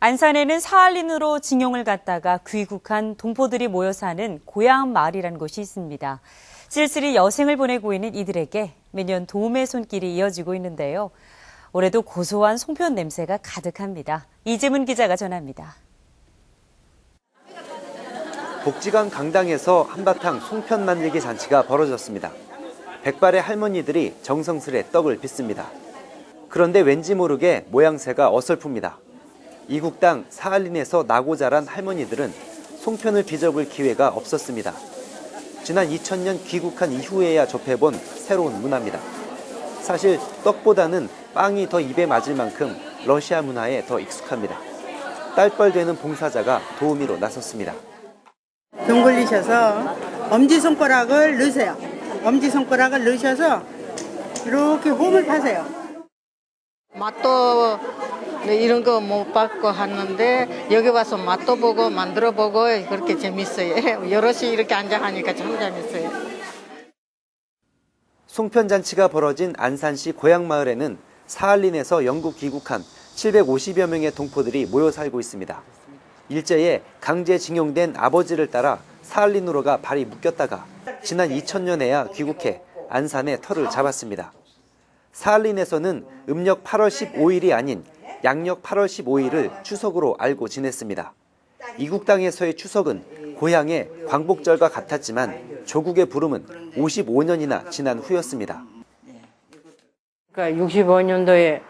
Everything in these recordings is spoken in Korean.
안산에는 사할린으로 징용을 갔다가 귀국한 동포들이 모여 사는 고향 마을이라는 곳이 있습니다. 쓸쓸히 여생을 보내고 있는 이들에게 매년 도움의 손길이 이어지고 있는데요. 올해도 고소한 송편 냄새가 가득합니다. 이재문 기자가 전합니다. 복지관 강당에서 한바탕 송편 만들기 잔치가 벌어졌습니다. 백발의 할머니들이 정성스레 떡을 빚습니다. 그런데 왠지 모르게 모양새가 어설픕니다. 이국 땅 사할린에서 나고 자란 할머니들은 송편을 빚어볼 기회가 없었습니다. 지난 2000년 귀국한 이후에야 접해본 새로운 문화입니다. 사실 떡보다는 빵이 더 입에 맞을 만큼 러시아 문화에 더 익숙합니다. 딸뻘되는 봉사자가 도우미로 나섰습니다. 돈 걸리셔서 엄지손가락을 넣으세요. 엄지손가락을 넣으셔서 이렇게 홈을 파세요. 맛도 이런 거 못 받고 하는데 여기 와서 맛도 보고 만들어 보고 그렇게 재밌어요. 여럿이 이렇게 앉아 하니까 참 재밌어요. 송편잔치가 벌어진 안산시 고향마을에는 사할린에서 영국 귀국한 750여 명의 동포들이 모여 살고 있습니다. 일제에 강제징용된 아버지를 따라 사할린으로가 발이 묶였다가 지난 2000년에야 귀국해 안산에 터를 잡았습니다. 사할린에서는 음력 8월 15일이 아닌 양력 8월 15일을 추석으로 알고 지냈습니다. 이국 땅에서의 추석은 고향의 광복절과 같았지만 조국의 부름은 55년이나 지난 후였습니다. 그러니까 65년도에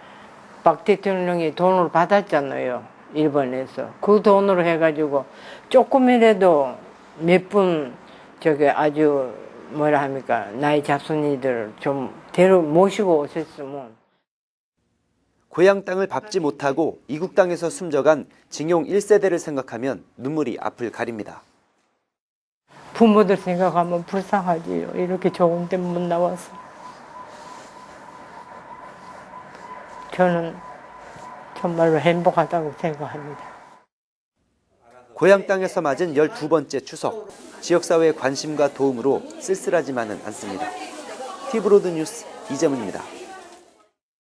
박 대통령이 돈을 받았잖아요. 일본에서. 그 돈으로 해가지고 조금이라도 몇 분 저기 아주 뭐라 합니까 나이 잡순이들 좀 데려 모시고 오셨으면 고향 땅을 밟지 못하고 이국 땅에서 숨져간 징용 1세대를 생각하면 눈물이 앞을 가립니다. 부모들 생각하면 불쌍하지요. 이렇게 좋은 데 못 나와서. 저는 정말로 행복하다고 생각합니다. 고향 땅에서 맞은 12번째 추석. 지역사회의 관심과 도움으로 쓸쓸하지만은 않습니다. 티브로드 뉴스 이재문입니다.